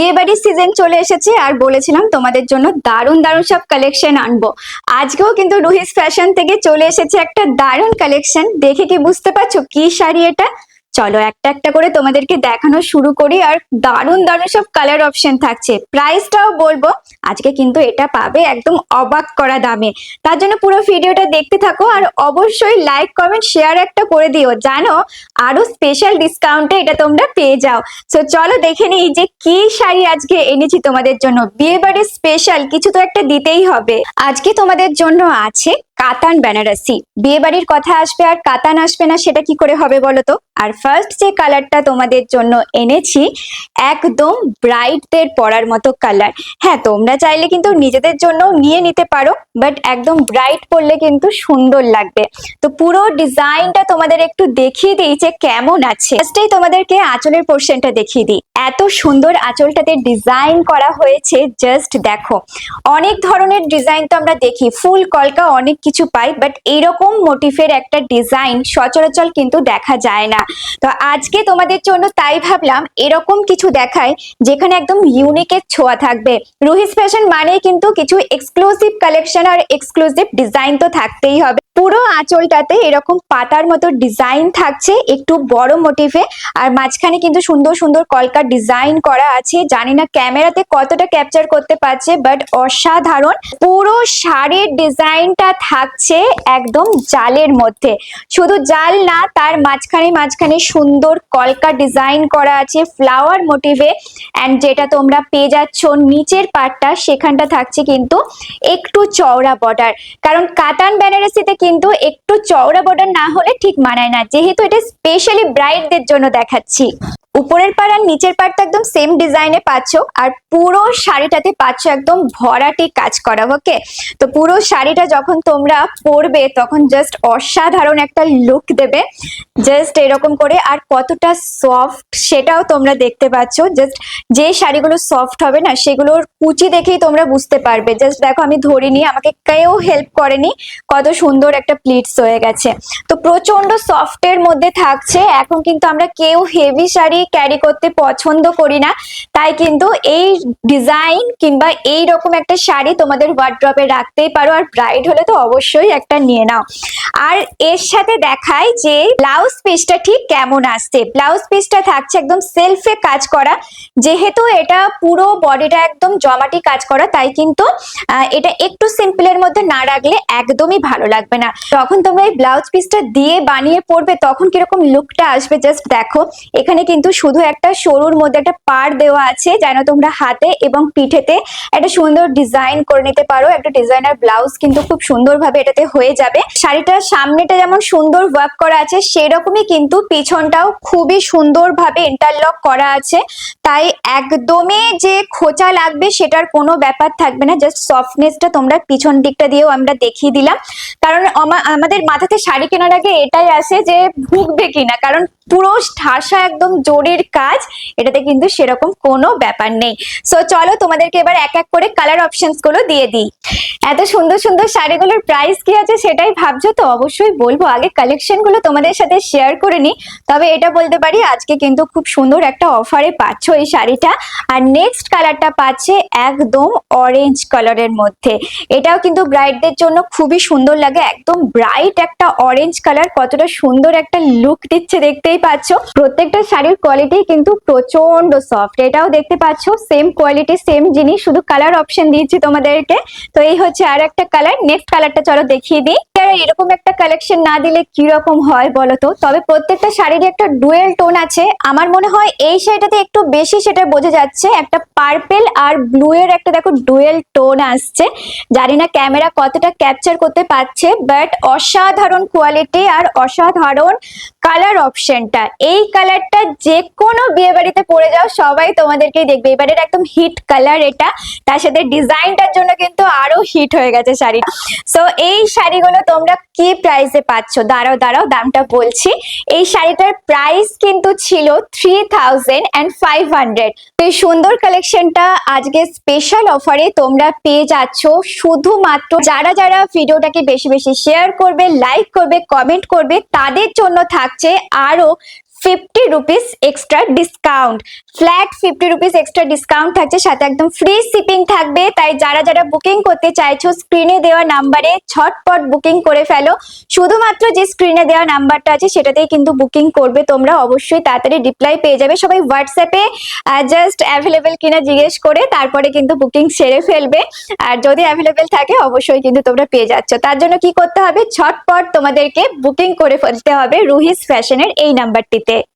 বিয়ে বাড়ির সিজন চলে এসেছে আর বলেছিলাম তোমাদের জন্য দারুণ দারুণ সব কালেকশন আনব। আজকেও কিন্তু রুহিস ফ্যাশন থেকে চলে এসেছে একটা দারুণ কালেকশন দেখে কি বুঝতে পারছ? কি শাড়ি এটা? চলো একটা একটা করে তোমাদেরকে দেখানো শুরু করি আর দারুণ দারুণ সব কালার অপশন থাকছে। প্রাইসটাও বলব, আজকে কিন্তু এটা পাবে একদম অবাক করা দামে। তার জন্য পুরো ভিডিওটা দেখতে থাকো আর অবশ্যই লাইক কমেন্ট শেয়ার একটা করে দিও জানো আরও স্পেশাল ডিসকাউন্টে এটা তোমরা পেয়ে যাও। সো চলো দেখে নিই যে কি শাড়ি আজকে এনেছি তোমাদের জন্য। বিয়ে বাড়ির স্পেশাল কিছু তো একটা দিতেই হবে। আজকে তোমাদের জন্য আছে কাতান বেনারসি। বিয়ে বাড়ির কথা আসবে আর কাতান আসবে না, সেটা কি করে হবে বলো তো? আর ফার্স্ট যে কালারটা তোমাদের জন্য এনেছি, একদম ব্রাইটদের পরার মতো কালার হ্যাঁ তোমরা চাইলে কিন্তু নিজেদের জন্য নিয়ে নিতে পারো বাট একদম ব্রাইট পরলে কিন্তু সুন্দর লাগবে। তো পুরো ডিজাইনটা তোমাদের একটু দেখিয়ে দিই যে কেমন আছে। ফার্স্টেই তোমাদেরকে আঁচলের পোর্শনটা দেখিয়ে দিই। এত সুন্দর আঁচলটাতে ডিজাইন করা হয়েছে জাস্ট দেখো। অনেক ধরনের ডিজাইন তো আমরা দেখি। ফুল, কলকা অনেক কিছু পাই বাট এইরকম মোটিফের একটা ডিজাইন সচরাচর কিন্তু দেখা যায় না। তো আজকে তোমাদের জন্য তাই ভাবলাম এরকম কিছু দেখায় যেখানে একদম ইউনিকের ছোঁয়া থাকবে। রুহিস ফ্যাশন মানে কিন্তু কিছু এক্সক্লুসিভ কালেকশন আর এক্সক্লুসিভ ডিজাইন তো থাকতেই হবে। পুরো আঁচলটাতে এরকম পাতার মতো ডিজাইন থাকছে, একটু বড় মোটিভে আর মাঝখানে কিন্তু সুন্দর সুন্দর কলকার ডিজাইন করা আছে। জানি না ক্যামেরাতে কতটা ক্যাপচার করতে পারছে বাট অসাধারণ। পুরো শাড়ির ডিজাইনটা থাকছে একদম জালের মধ্যে। শুধু জাল না, তার মাঝখানে মাঝখানে সুন্দর কলকা ডিজাইন করা আছে ফ্লাওয়ার মোটিভে অ্যান্ড যেটা তোমরা পেয়ে যাচ্ছ নিচের পার্টটা সেখানটা থাকছে কিন্তু একটু চওড়া বর্ডার কারণ কাতান বেনারসিতে কিন্তু একটু চওড়া বর্ডার না হলে ঠিক মানায় না। যেহেতু এটা স্পেশালি ব্রাইডদের জন্য দেখাচ্ছি। উপরের পাড় আর নিচের পাড়টা একদম সেম ডিজাইনে পাচ্ছ। আর পুরো শাড়িটাতে পাচ্ছ একদম ভরাটি কাজ করা ওকে তো পুরো শাড়িটা যখন তোমরা পরবে তখন জাস্ট অসাধারণ একটা লুক দেবে। জাস্ট এরকম করে আর কতটা সফট সেটাও তোমরা দেখতে পাচ্ছ। জাস্ট যে শাড়িগুলো সফট হবে না, সেগুলোর কুচি দেখেই তোমরা বুঝতে পারবে। জাস্ট দেখো, আমি ধরিনি, আমাকে কেউ হেল্প করেনি। কত সুন্দর একটা প্লিটস হয়ে গেছে। তো প্রচণ্ড সফটের মধ্যে থাকছে। এখন কিন্তু আমরা কেউ হেভি শাড়ি ক্যারি করতে পছন্দ করি না। তাই কিন্তু এই ডিজাইন কিংবা এই রকম একটা শাড়ি তোমাদের ওয়ার্ড্রপে রাখতেই পারো। আর ব্রাইড হলে তো অবশ্যই একটা নিয়ে নাও। আর এর সাথে দেখায় যে ব্লাউজ পিসটা ঠিক কেমন আসছে। ব্লাউজ পিসটা থাকছে একদম সেলফে কাজ করা। যেহেতু এটা পুরো বডিটা একদম জমাটি কাজ করা, তাই কিন্তু এটা একটু সিম্পলের মধ্যে না রাখলে একদমই ভালো লাগবে না। যখন তোমরা এই ব্লাউজ পিসটা দিয়ে বানিয়ে পরবে, তখন কীরকম লুকটা আসবে জাস্ট দেখো। এখানে কিন্তু শুধু একটা সরুর মধ্যে একটা পাড় দেওয়া আছে, যেন তোমরা হাতে এবং পিঠেতে একটা সুন্দর ডিজাইন করে নিতে পারো। একটা ডিজাইনার ব্লাউজ কিন্তু খুব সুন্দরভাবে এটাতে হয়ে যাবে। শাড়িটার সামনেটা যেমন সুন্দর ওয়ার্ক করা আছে, সেরকমই কিন্তু পিছনটাও খুবই সুন্দরভাবে ইন্টারলক করা আছে। তাই একদমই যে খোঁচা লাগবে সেটার কোনো ব্যাপার থাকবে না জাস্ট সফটনেসটা তোমরা পিছন দিকটা দিয়েও আমরা দেখিয়ে দিলাম। কারণ আমা- আমাদের মাথাতে শাড়ি কেনার আগে এটাই আসে যে ভুগবে কিনা, কারণ পুরো ঠাসা একদম জোরের কাজ, এটাতে কিন্তু সেরকম কোনো ব্যাপার নেই। সো চলো তোমাদেরকে এবার এক এক করে কালার অপশনসগুলো দিয়ে দিই। এত সুন্দর সুন্দর শাড়িগুলোর প্রাইস কি আছে সেটাই ভাবছ তো? অবশ্যই বলব। আগে কালেকশনগুলো তোমাদের সাথে শেয়ার করে নি তবে এটা বলতে পারি, আজকে কিন্তু খুব সুন্দর একটা অফারে পাচ্ছ এই শাড়িটা। আর নেক্সট কালারটা পাচ্ছে একদম অরেঞ্জ কালারের মধ্যে। এটাও কিন্তু ব্রাইডদের জন্য খুবই সুন্দর লাগে। একদম ব্রাইট একটা অরেঞ্জ কালার কতটা সুন্দর একটা লুক দিচ্ছে দেখতেই পাচ্ছ। প্রত্যেকটা শাড়ির কোয়ালিটি কিন্তু প্রচণ্ড সফট এটাও দেখতে পাচ্ছ সেম কোয়ালিটি সেম জিনিস, শুধু কালার অপশন দিয়েছি তোমাদেরকে। তো এই হচ্ছে আর একটা কালার নেক্সট কালারটা চলো দেখিয়ে দিই। আর এরকম একটা কালেকশন না দিলে কীরকম হয় বলতো? তবে প্রত্যেকটা শাড়ির একটা ডুয়েল টোন আছে। আমার মনে হয় এই শাড়িটাতে একটু বেশি সেটা বোঝা যাচ্ছে। একটা পার্পেল আর ব্লু এর একটা দেখো ডুয়েল টোন আসছে। জানি না ক্যামেরা কতটা ক্যাপচার করতে পারছে বাট অসাধারণ কোয়ালিটি আর অসাধারণ কালার অপশনটা এই কালারটা যে কোনো বিয়ে বাড়িতে পরে যাও, সবাই তোমাদেরকেই দেখবে। এবারের একদম হিট কালার এটা। তার সাথে ডিজাইনটার জন্য কিন্তু আরও হিট হয়ে গেছে শাড়ি সো এই শাড়িগুলো তোমরা কি প্রাইসে পাচ্ছ? দাঁড়াও দাঁড়াও, দামটা বলছি। এই শাড়িটার প্রাইস কিন্তু ছিল three thousand and five hundred তো এই সুন্দর কালেকশনটা আজকে স্পেশাল অফারে তোমরা পেয়ে যাচ্ছ। শুধুমাত্র যারা যারা ভিডিওটাকে বেশি বেশি শেয়ার করবে লাইক করবে কমেন্ট করবে, তাদের জন্য থাকছে আরও fifty rupees extra discount flat fifty rupees extra discount থাকছে, সাথে একদম ফ্রি শিপিং থাকবে। তাই যারা যারা বুকিং করতে চাইছো স্ক্রিনে দেওয়া নাম্বারে ছটপট বুকিং করে ফেলো। শুধুমাত্র যে স্ক্রিনে দেওয়া নাম্বারটা আছে, সেটাতেই কিন্তু বুকিং করবে। তোমরা অবশ্যই তাড়াতাড়ি রিপ্লাই পেয়ে যাবে। সবাই হোয়াটসঅ্যাপে জাস্ট অ্যাভেলেবেল কিনা জিজ্ঞেস করে, তারপরে কিন্তু বুকিং সেরে ফেলবে। আর যদি অ্যাভেলেবেল থাকে, অবশ্যই কিন্তু তোমরা পেয়ে যাচ্ছ। তার জন্য কি করতে হবে? ছটপট তোমাদেরকে বুকিং করে ফেলতে হবে। রুহিস ফ্যাশনের এই নাম্বারটিতে て。